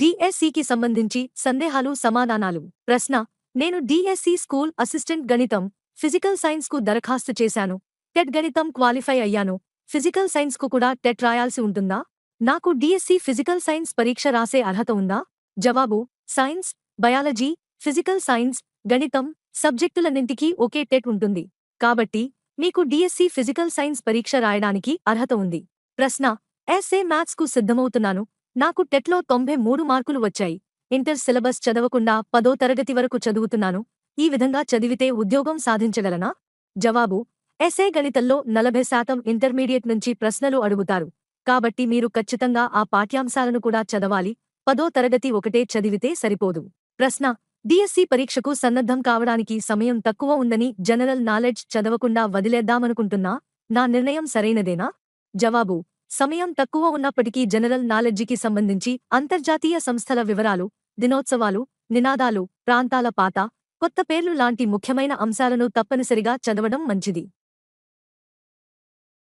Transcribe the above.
డిఎస్సికి సంబంధించి సందేహాలు సమాధానాలు. ప్రశ్న నేను డిఎస్సి స్కూల్ అసిస్టెంట్ గణితం ఫిజికల్ సైన్స్కు దరఖాస్తు చేశాను. టెట్ గణితం క్వాలిఫై అయ్యాను. ఫిజికల్ సైన్స్కు కూడా టెట్ రాయాల్సి ఉంటుందా? నాకు డిఎస్సి ఫిజికల్ సైన్స్ పరీక్ష రాసే అర్హత ఉందా? జవాబు సైన్స్ బయాలజీ ఫిజికల్ సైన్స్ గణితం సబ్జెక్టులన్నింటికీ ఒకే టెట్ ఉంటుంది. కాబట్టి మీకు డిఎస్సి ఫిజికల్ సైన్స్ పరీక్ష రాయడానికి అర్హత ఉంది. ప్రశ్న ఎస్ఏ మ్యాథ్స్కు సిద్ధమవుతున్నాను. నాకు టెట్లో తొంభై మూడు మార్కులు వచ్చాయి. ఇంటర్ సిలబస్ చదవకుండా పదో తరగతి వరకు చదువుతున్నాను. ఈ విధంగా చదివితే ఉద్యోగం సాధించగలనా? జవాబు ఎస్ఏ గణితంలో నలభై శాతం ఇంటర్మీడియట్ నుంచి ప్రశ్నలు అడుగుతారు. కాబట్టి మీరు ఖచ్చితంగా ఆ పాఠ్యాంశాలను కూడా చదవాలి. పదో తరగతి ఒకటే చదివితే సరిపోదు. ప్రశ్న డిఎస్సి పరీక్షకు సన్నద్ధం కావడానికి సమయం తక్కువ ఉందని జనరల్ నాలెడ్జ్ చదవకుండా వదిలేద్దామనుకుంటున్నా? నా నిర్ణయం సరైనదేనా? జవాబు సమయం తక్కువ ఉన్నప్పటికీ జనరల్ నాలెడ్జికి సంబంధించి అంతర్జాతీయ సంస్థల వివరాలు దినోత్సవాలు నినాదాలు ప్రాంతాల పాత కొత్త పేర్లు లాంటి ముఖ్యమైన అంశాలను తప్పనిసరిగా చదవడం మంచిది.